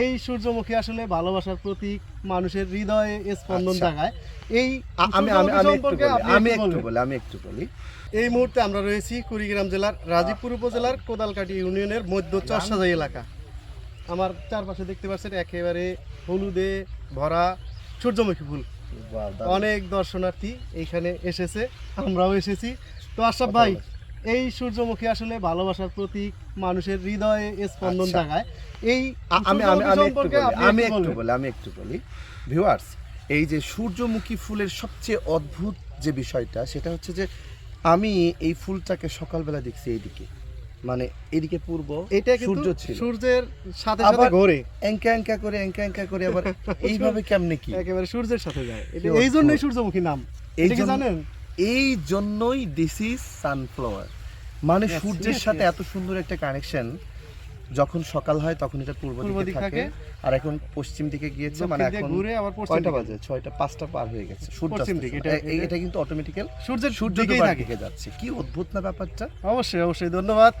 এই সূর্যমুখী আসলে ভালোবাসার প্রতীক মানুষের হৃদয়ে স্পন্দন আচ্ছা। জাগায়। এই আমি আমি আমি একটু বলি, আমি একটু একটু বলি আমি একটু বলি। এই মুহূর্তে আমরা রয়েছি কুড়িগ্রাম জেলার রাজীবপুর উপজেলার কোদালকাটি ইউনিয়নের মধ্য চরসাজাই এলাকা। আমার চারপাশে দেখতে পাচ্ছেন একেবারে হলুদে ভরা সূর্যমুখী ফুল। অনেক দর্শনার্থী এইখানে এসেছে আমরাও এসেছি। তো আশরাফ ভাই এই সূর্যমুখী আসলে ভালোবাসার প্রতীক মানুষের হৃদয়ে স্পন্দন আচ্ছা। জাগায়। এই আমি আমি আমি একটু বলি, আমি একটু বলি আমি একটু বলি। ভিউয়ার্স এই যে সূর্যমুখী ফুলের সবচেয়ে অদ্ভুত যে বিষয়টা সেটা হচ্ছে যে আমি এই ফুলটাকে সকালবেলা দেখছি এইদিকে। মানে এদিকে পূর্ব এটা সূর্য ছিল। সূর্যের সাথে সাথে ঘোরে। এঙ্কা এঙ্কা করে এঙ্কা এঙ্কা করে আবার এইভাবে কেমনে কি? একেবারে সূর্যের সাথে যায়। এই জন্যই সূর্যমুখী নাম। এই জানেন? এই জন্যই দিস ইজ সানফ্লাওয়ার মানে সূর্যের সাথে এত সুন্দর একটা কানেকশন যখন সকাল হয় তখন এটা পূর্ব দিকে থাকে। আর এখন পশ্চিম দিকে গিয়েছে মানে এখন ঘুরে আবার পশ্চিম কয়টা বাজে? ছয়টা পাঁচটা পার হয়ে গেছে সূর্য পশ্চিম দিকে, এটা- এটা- এটা কিন্তু অটোমেটিক্যাল সূর্যের সূর্য দিকেই থাকে। যাচ্ছে। কি অদ্ভুত না ব্যাপারটা? অবশ্যই অবশ্যই ধন্যবাদ।